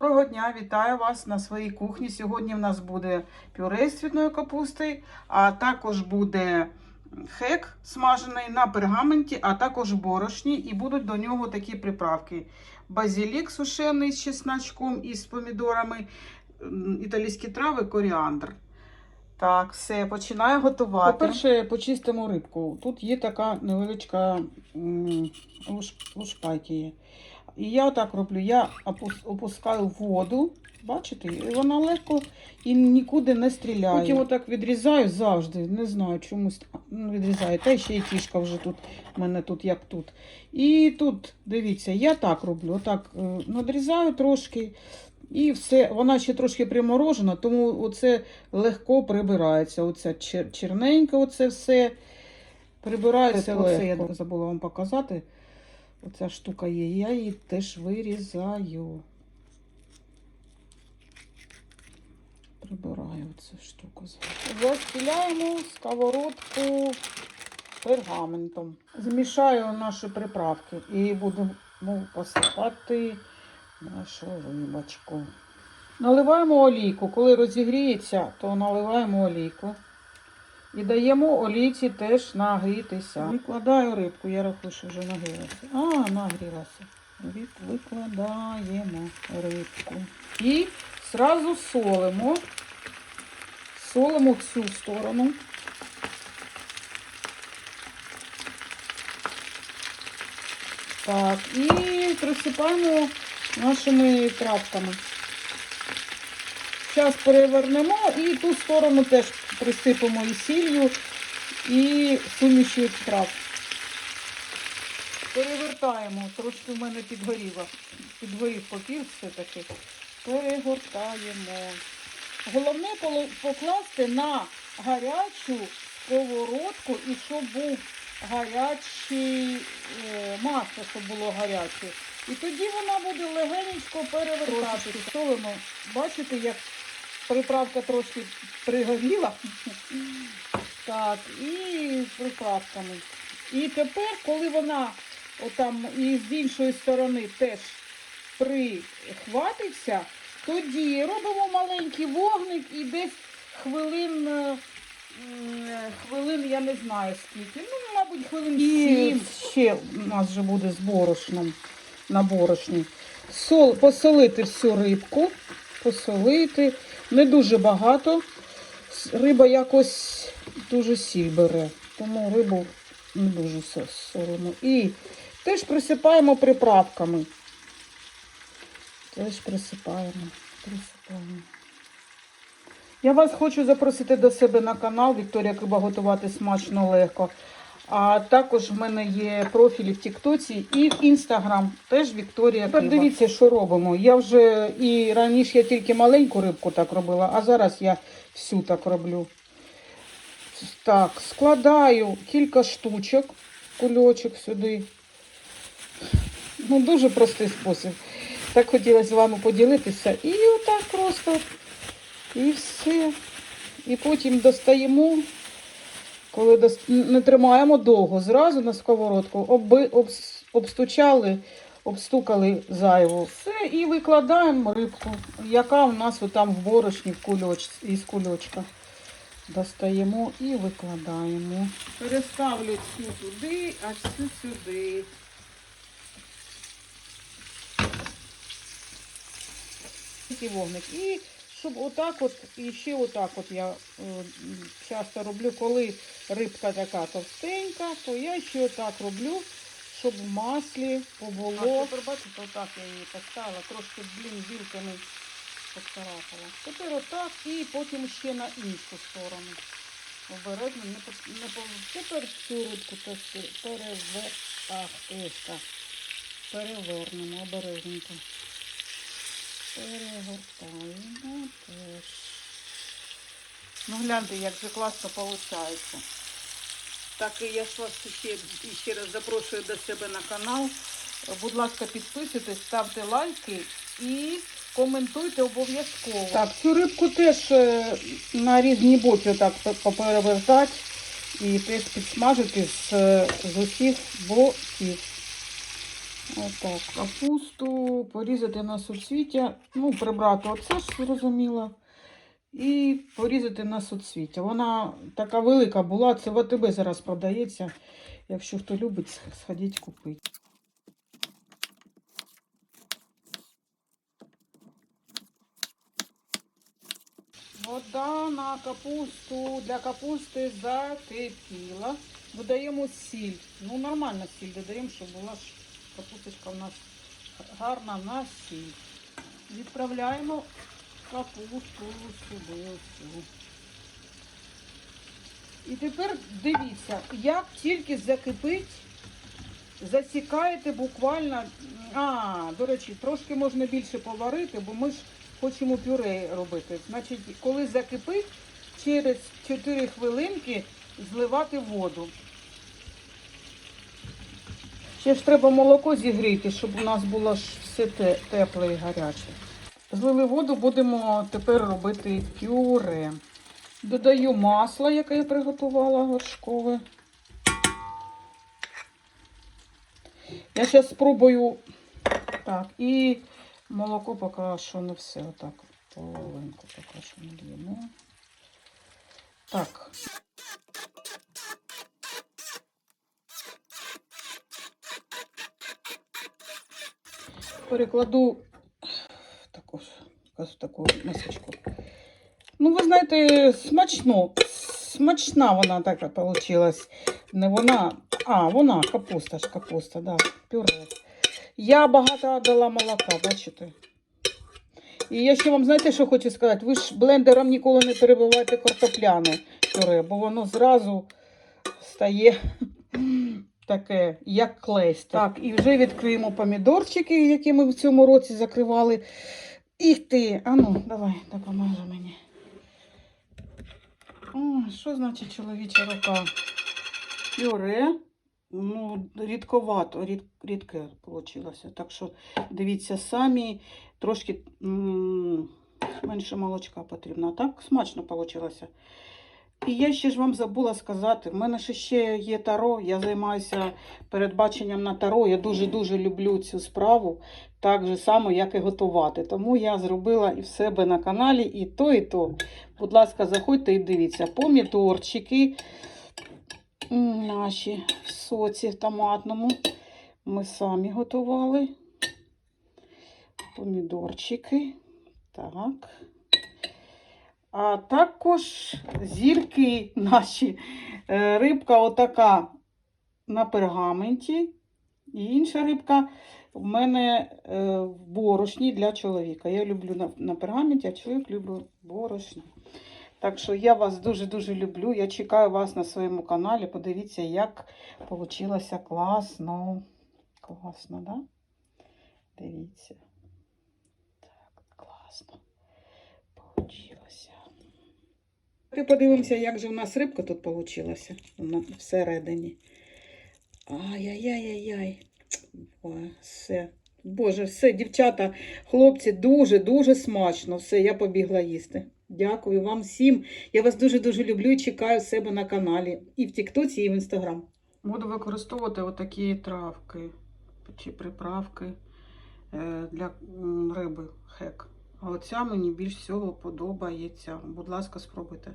Доброго дня, вітаю вас на своїй кухні. Сьогодні в нас буде пюре з цвітною капустою, а також буде хек смажений на пергаменті, а також борошні. І будуть до нього такі приправки: базилік сушений з чесночком і з помідорами, італійські трави, коріандр. Так, все, починаю готувати. По-перше, почистимо рибку. Тут є така невеличка лушпайки є. І я так роблю, я опускаю воду, бачите, і вона легко і нікуди не стріляє. Потім отак відрізаю завжди, не знаю, чомусь ну, відрізаю. Та ще й тішка вже тут, в мене тут як тут. І тут, дивіться, я так роблю, отак е, надрізаю трошки. І все, вона ще трошки приморожена, тому оце легко прибирається. Оце чер- черненьке, оце все прибирається Оце легко. я забула вам показати. Оця штука є, я її теж вирізаю. Прибираю цю штуку. Застіляємо сковородку пергаментом. Змішаю наші приправки і будемо посипати нашу рибочку. Наливаємо олійку. Коли розігріється, то наливаємо олійку. І даємо олійці теж нагрітися. Викладаю рибку, я рахую, що вже нагрілася. А, нагрілася. Викладаємо рибку. І зразу солимо. Солимо в цю сторону. Так, і присипаємо нашими травками. Зараз перевернемо і ту сторону теж присипемо і сіллю, і сумішю трав. Перевертаємо, трошки в мене підгоріло. Підгорів папір все-таки. Перегортаємо. Головне покласти на гарячу сковородку і щоб був гарячий е, масло, щоб було гаряче. І тоді вона буде легенько перевертатися. Солимо. Бачите, як приправка трошки пригоріла. Так, і приправками. І тепер, коли вона отам і з іншої сторони теж прихватиться, тоді робимо маленький вогник і десь хвилин, е, хвилин, я не знаю скільки, ну, мабуть, хвилин сім. ще у нас вже буде з борошном на борошні. Сол, посолити всю рибку, посолити. Не дуже багато. Риба якось дуже сіль бере, тому рибу не дуже со- солимо. І теж присипаємо приправками. Теж присипаємо, присипаємо. Я вас хочу запросити до себе на канал Вікторія Киба готувати смачно легко. А також в мене є профілі в Тіктоці і в Інстаграм. Теж Вікторія Тепер дивіться, що робимо. Я вже і раніше я тільки маленьку рибку так робила, а зараз я всю так роблю. Так, складаю кілька штучок, кульочок сюди. Ну, дуже простий спосіб. Так хотіла з вами поділитися. І отак просто. І все. І потім достаємо, коли не тримаємо довго, зразу на сковородку, обби... обс- обстучали, обстукали зайву. Все, і викладаємо рибку, яка у нас там в борошні в кульоч... із кульочка. Достаємо і викладаємо. Переставлю цю туди, а цю сюди. Такий вогник. І щоб отак от, і ще отак от я е, часто роблю, коли рибка така товстенька, то я ще отак роблю, щоб в маслі побуло. Тепер бачите, отак я її поставила, трошки, блін, вілками поцарапала. Тепер отак і потім ще на іншу сторону. Обережно не не тепер цю рибку перевер... Ах, ось так. Перевернемо обережненько. Перегортаємо теж. Ну гляньте, як же класно виходить. Так і я ж вас ще, ще раз запрошую до себе на канал. Будь ласка, підписуйтесь, ставте лайки і коментуйте обов'язково. Так, цю рибку теж е, на різні боки отак поперевертати. І теж підсмажити з, з усіх боків. Отак. Капусту порізати на суцвіття. Ну, прибрати оце ж зрозуміло. І порізати на суцвіття. Вона така велика була, це в АТБ зараз продається. Якщо хто любить, сходіть купити. Вода на капусту для капусти закипіла. Додаємо сіль. Ну, нормально сіль додаємо, щоб була капусточка у нас гарна на сіль. Відправляємо капусту сюди. Ось. І тепер дивіться, як тільки закипить, засікаєте буквально. А, до речі, трошки можна більше поварити, бо ми ж хочемо пюре робити. Значить, коли закипить, через 4 хвилинки зливати воду. Ще ж треба молоко зігріти, щоб у нас було ж все те- тепле і гаряче. Злили воду, будемо тепер робити пюре. Додаю масло, яке я приготувала горшкове. Я зараз спробую. Так, і молоко поки що не все. Отак, половинку поки що не нальємо. Так. Перекладу таку, таку мисочку. Ну, ви знаєте, смачно. Смачна вона така вийшла. Не вона, а, вона, капуста ж, капуста, да, пюре. Я багато дала молока, бачите. І я ще вам знаєте, що хочу сказати? Ви ж блендером ніколи не перебивайте картопляне пюре, бо воно зразу стає таке, як клейст. Так, і вже відкриємо помідорчики, які ми в цьому році закривали. Їх ти, а ну, давай, допоможи мені. О, що значить чоловіча рука? Пюре. Ну, рідковато, рід, рідке вийшло. Так що дивіться самі, трошки менше молочка потрібно. Так смачно вийшло. І я ще ж вам забула сказати, в мене ще є таро, я займаюся передбаченням на таро. Я дуже-дуже люблю цю справу, так же само, як і готувати. Тому я зробила і в себе на каналі і то, і то. Будь ласка, заходьте і дивіться. Помідорчики наші в соці томатному. Ми самі готували. Помідорчики. Так. А також зірки наші. Е, Рибка отака на пергаменті. І інша рибка в мене е, в борошні для чоловіка. Я люблю на, пергаменті, а чоловік любить борошно. Так що я вас дуже-дуже люблю. Я чекаю вас на своєму каналі. Подивіться, як вийшло класно. Класно, да? Дивіться. Так, класно. Ти подивимося, як же у нас рибка тут вийшла всередині. Ай-яй-яй-яй-яй. Все. Боже, все, дівчата, хлопці, дуже-дуже смачно. Все, я побігла їсти. Дякую вам всім. Я вас дуже-дуже люблю і чекаю себе на каналі. І в Тіктоці, і в Інстаграм. Буду використовувати отакі травки чи приправки е, для риби хек. А оця мені більш всього подобається. Будь ласка, спробуйте.